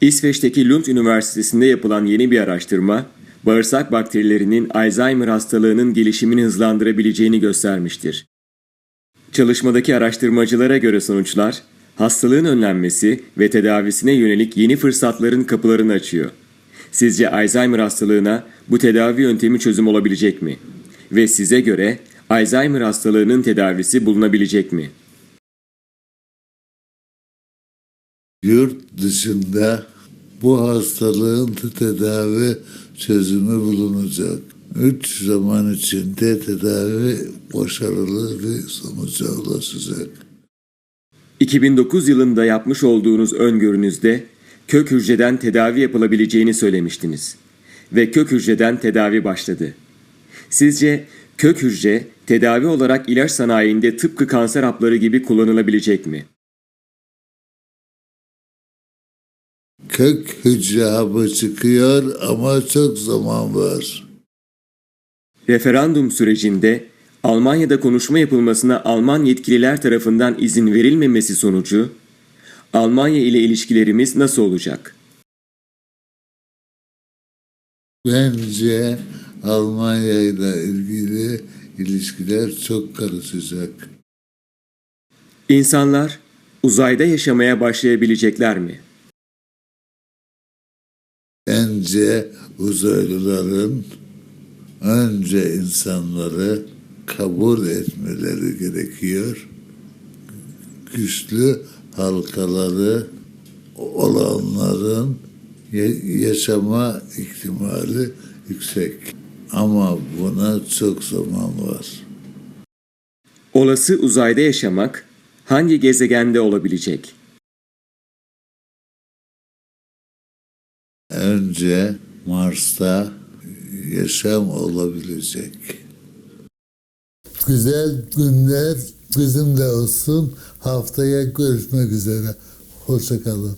İsveç'teki Lund Üniversitesi'nde yapılan yeni bir araştırma, bağırsak bakterilerinin Alzheimer hastalığının gelişimini hızlandırabileceğini göstermiştir. Çalışmadaki araştırmacılara göre sonuçlar, hastalığın önlenmesi ve tedavisine yönelik yeni fırsatların kapılarını açıyor. Sizce Alzheimer hastalığına bu tedavi yöntemi çözüm olabilecek mi? Ve size göre Alzheimer hastalığının tedavisi bulunabilecek mi? Yurt dışında bu hastalığın tedavi çözümü bulunacak. Üç zaman içinde tedavi başarılı bir sonuca ulaşacak. 2009 yılında yapmış olduğunuz öngörünüzde kök hücreden tedavi yapılabileceğini söylemiştiniz. Ve kök hücreden tedavi başladı. Sizce kök hücre tedavi olarak ilaç sanayinde tıpkı kanser hapları gibi kullanılabilecek mi? Kök hapı çıkıyor ama çok zaman var. Referandum sürecinde Almanya'da konuşma yapılmasına Alman yetkililer tarafından izin verilmemesi sonucu Almanya ile ilişkilerimiz nasıl olacak? Bence Almanya ile ilgili ilişkiler çok karışacak. İnsanlar uzayda yaşamaya başlayabilecekler mi? Bence uzaylıların önce insanları kabul etmeleri gerekiyor. Güçlü halkaları olanların ya- yaşama ihtimali yüksek. Ama buna çok zaman var. Olası uzayda yaşamak hangi gezegende olabilecek? Önce Mars'ta yaşam olabilecek. Güzel günler bizimle olsun. Haftaya görüşmek üzere. Hoşçakalın.